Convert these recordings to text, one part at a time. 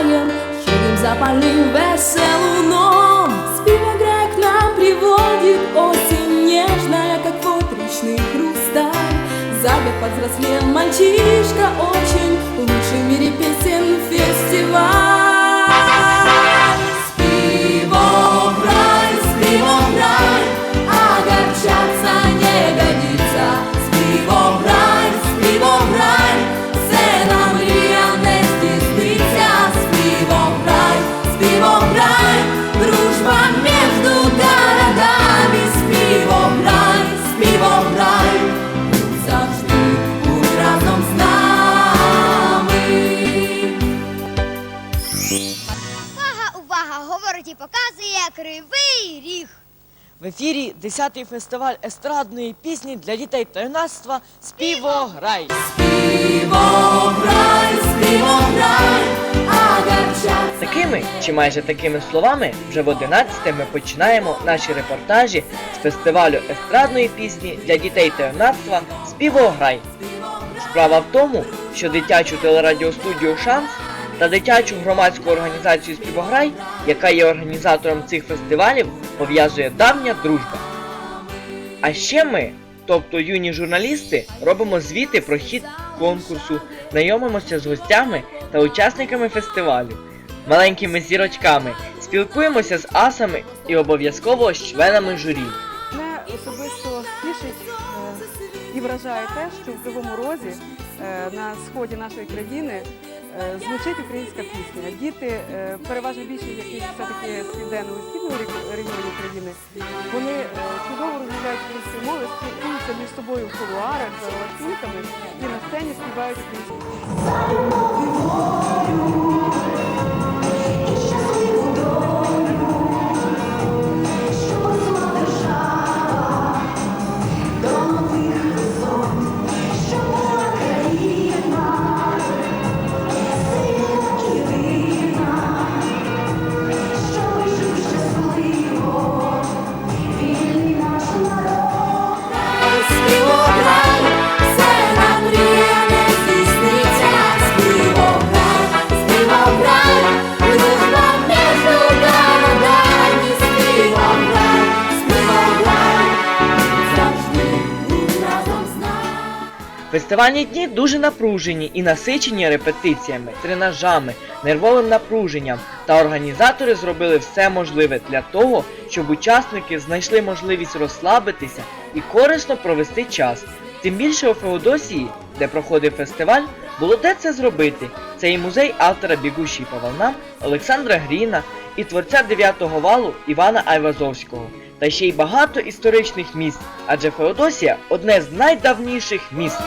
співограєм, чудим запальним веселуном. Співограй к нам приводит осень нежная, как вотричный хрусталь. За год повзрослел мальчишка очень, лучший в мире песен фестиваль. Кривий ріг. В ефірі 10-й фестиваль естрадної пісні для дітей та юнацтва Співограй. Співограй, співограй, огорчаться. Такими чи майже такими словами вже в 11 ми починаємо наші репортажі з фестивалю естрадної пісні для дітей та юнацтва Співограй. Справа в тому, що дитячу телерадіостудію Шанс та дитячу громадську організацію Співограй, яка є організатором цих фестивалів, пов'язує давня дружба. А ще ми, тобто юні журналісти, робимо звіти про хід конкурсу, знайомимося з гостями та учасниками фестивалю, маленькими зірочками, спілкуємося з асами і обов'язково з членами журі. Мене особисто тішить е, і вражає те, що в Кривому Розі е, на сході нашої країни звучить українська пісня. Діти, е, переважно більшість, які все-таки з південного і східного регіону України, вони е, чудово розмовляють українською мовою, спілкуються між собою в кулуарах, за латинками і на сцені співають українською. Фестивальні дні дуже напружені і насичені репетиціями, тренажами, нервовим напруженням, та організатори зробили все можливе для того, щоб учасники знайшли можливість розслабитися і корисно провести час. Тим більше у Феодосії, де проходив фестиваль, було де це зробити. Це і музей автора Бігущий по волнам Олександра Гріна і творця дев'ятого валу Івана Айвазовського. Та ще й багато історичних місць, адже Феодосія одне з найдавніших міст.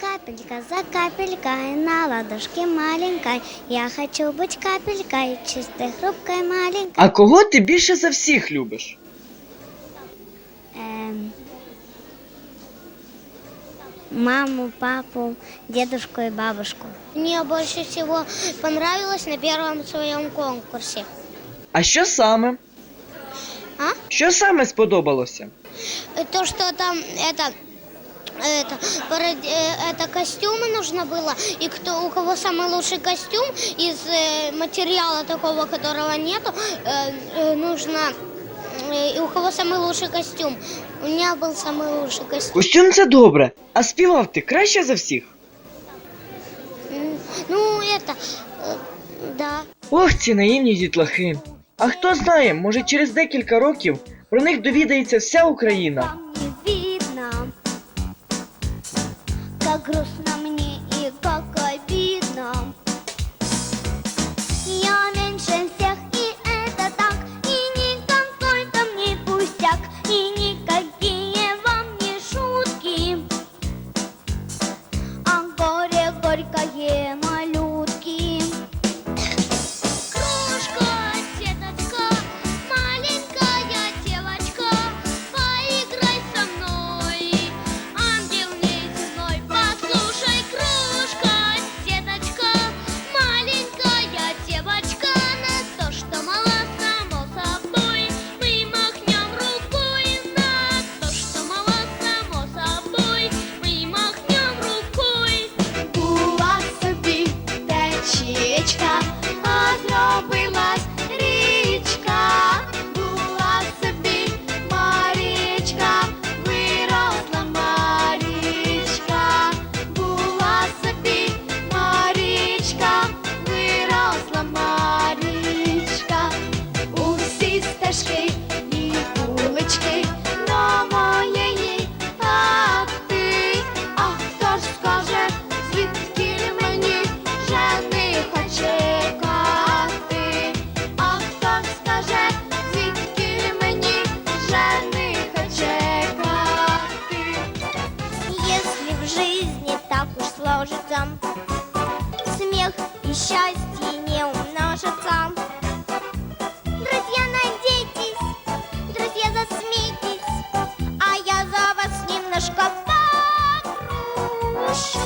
Капелька за капелькой на ладошке маленькой. Я хочу быть капелькой, чистой, хрупкой, маленькой. А кого ти більше за всіх любиш? Эм, маму, папу, дедушку и бабушку. Мне больше всего понравилось на первом своем конкурсе. А що саме? А? Що саме сподобалося? Э, То, что там это это, э, это костюмы нужно было, и кто, у кого самый лучший костюм из э, материала такого, которого нету, э, э, нужно, и у кого самый лучший костюм. У меня был самый лучший костюм. Костюм це добре, а співав ти краще за всіх. М, Ну, это, э, да. Ох, ці наївні дітлахи. А хто знає, може через декілька років про них довідається вся Україна. Там не видно, как грустно Сложится, смех и счастье не умножатся. Друзья, надейтесь, друзья, засмейтесь, а я за вас немножко погрущу.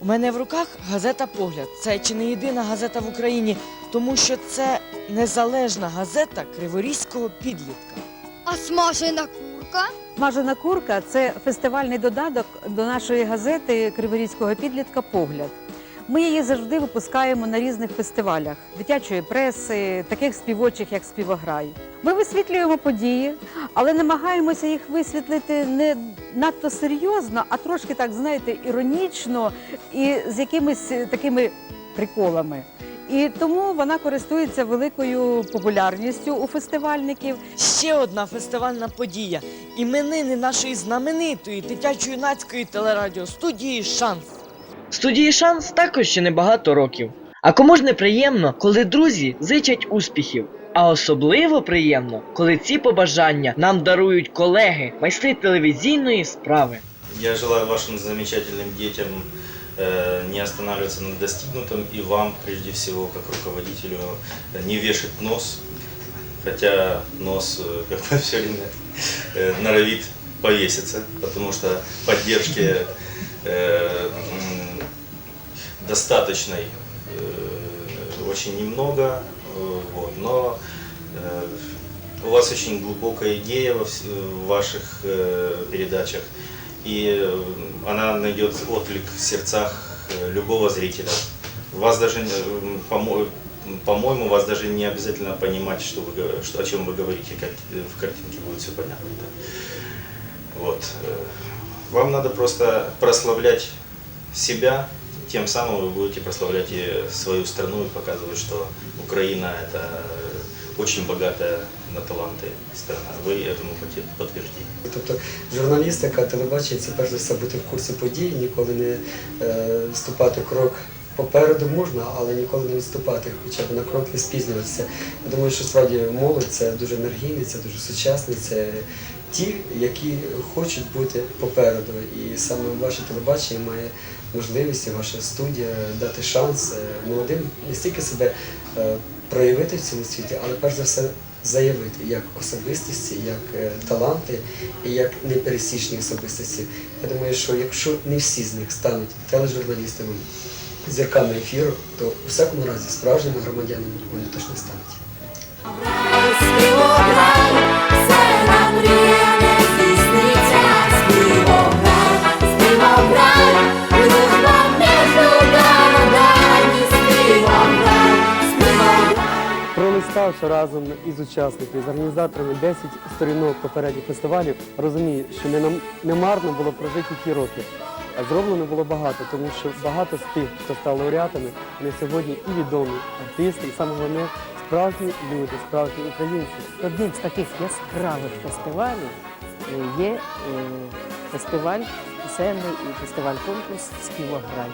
У мене в руках газета Погляд. Це чи не єдина газета в Україні, тому що це незалежна газета криворізького підлітка. А смажена курка? Смажена курка це фестивальний додаток до нашої газети Криворізького підлітка Погляд. Ми її завжди випускаємо на різних фестивалях дитячої преси, таких співочих, як співограй. Ми висвітлюємо події, але намагаємося їх висвітлити не надто серйозно, а трошки так, знаєте, іронічно і з якимись такими приколами. І тому вона користується великою популярністю у фестивальників. Ще одна фестивальна подія. Іменини нашої знаменитої дитячо-юнацької телерадіостудії Шанс. Студії шанс також ще небагато років. А кому ж не приємно, коли друзі зичать успіхів. А особливо приємно, коли ці побажання нам дарують колеги, майстри телевізійної справи. Я желаю вашим замечательным детям э, не останавливаться на достигнутом и вам, прежде всего, как руководителю, э, не вешать нос, хотя нос э, как бы все время э, норовит повеситься, потому что поддержки э, достаточной э, очень немного, э, вот, но э, у вас очень глубокая идея в ваших э, передачах, и э, она найдет отклик в сердцах э, любого зрителя. Вас даже, э, помо- по-моему, вас даже не обязательно понимать, что вы, что, о чем вы говорите, как в картинке будет все понятно. да. Вот. Вам надо просто прославлять себя, тем самым вы будете прославлять и свою страну и показывать, что Украина это очень богатая на таланты страна. Вы этому поте- подтверждение. Тобто журналістика, телебачення це перш за все бути в курсі подій, ніколи не е, вступати крок попереду можна, але ніколи не відступати, хоча б на крок не спізнюватися. Я думаю, що справді молодь це дуже енергійний, це дуже сучасний, це ті, які хочуть бути попереду. І саме ваше телебачення має можливість, і ваша студія дати шанс е, молодим не стільки себе е, проявити в цьому світі, але перш за все заявити як особистості, як е, таланти і як непересічні особистості. Я думаю, що якщо не всі з них стануть тележурналістами, зірками ефіру, то у всякому разі справжніми громадянами вони точно стануть. Пролиставши разом із учасниками, з організаторами 10 сторінок попередніх фестивалів, розумію, що не, нам- не марно було прожити ті роки. А зроблено було багато, тому що багато з тих, хто став лауреатами, вони сьогодні і відомі артисти, і саме вони справжні люди, справжні українці. Одним з таких яскравих фестивалів е, є е, фестиваль пісенний і фестиваль-конкурс Співограй.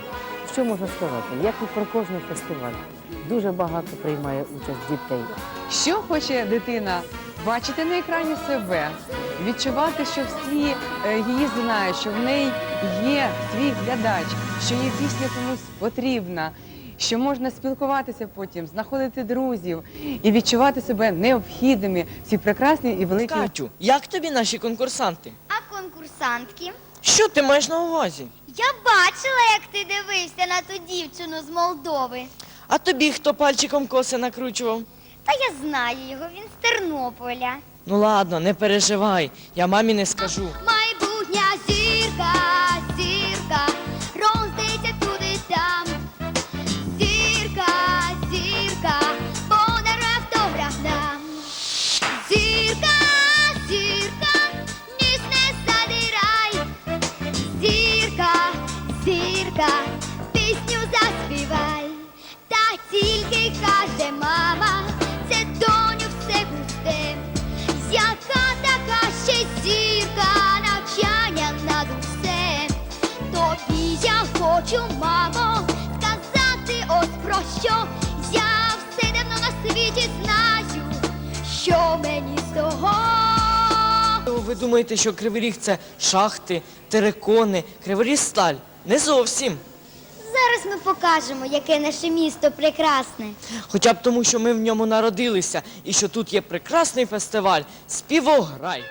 Що можна сказати? Як і про кожний фестиваль, дуже багато приймає участь дітей. Що хоче дитина? Бачити на екрані себе, відчувати, що всі е, її знають, що в неї є свій глядач, що її пісня комусь потрібна, що можна спілкуватися потім, знаходити друзів і відчувати себе необхідними в цій прекрасній і великій Катю, як тобі наші конкурсанти? А конкурсантки? Що ти маєш на увазі? Я бачила, як ти дивився на ту дівчину з Молдови. А тобі хто пальчиком коси накручував? Та я знаю його, він з Тернополя. Ну ладно, не переживай, я мамі не скажу. Майбутня хочу, мамо, сказати ось про що. Я все давно на світі знаю, що мені з того. Ви думаєте, що Кривий Ріг це шахти, терекони, Криворіг сталь? Не зовсім. Зараз ми покажемо, яке наше місто прекрасне. Хоча б тому, що ми в ньому народилися і що тут є прекрасний фестиваль Співограй.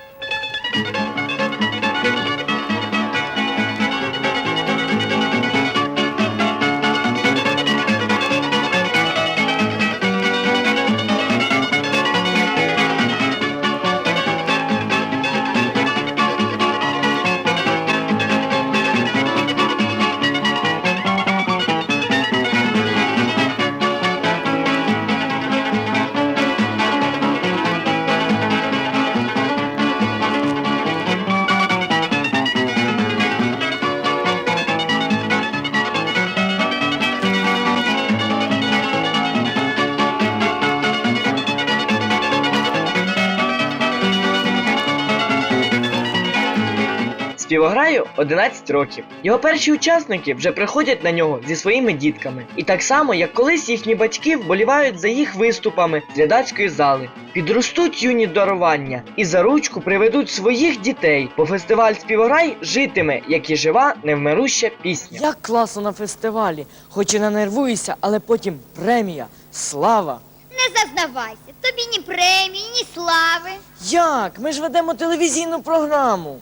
Співограю 11 років. Його перші учасники вже приходять на нього зі своїми дітками. І так само, як колись їхні батьки вболівають за їх виступами з глядацької зали. Підростуть юні дарування і за ручку приведуть своїх дітей, бо фестиваль Співограй житиме, як і жива невмируща пісня. Як класно на фестивалі, хоч і нанервуюся, але потім премія, слава. Не зазнавайся, тобі ні премії, ні слави. Як? Ми ж ведемо телевізійну програму.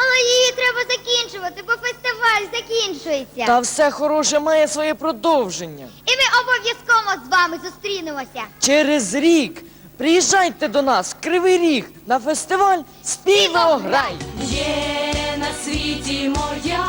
Але її треба закінчувати, бо фестиваль закінчується. Та все хороше має своє продовження. І ми обов'язково з вами зустрінемося. Через рік приїжджайте до нас в Кривий Ріг на фестиваль Співограй. Є на світі моя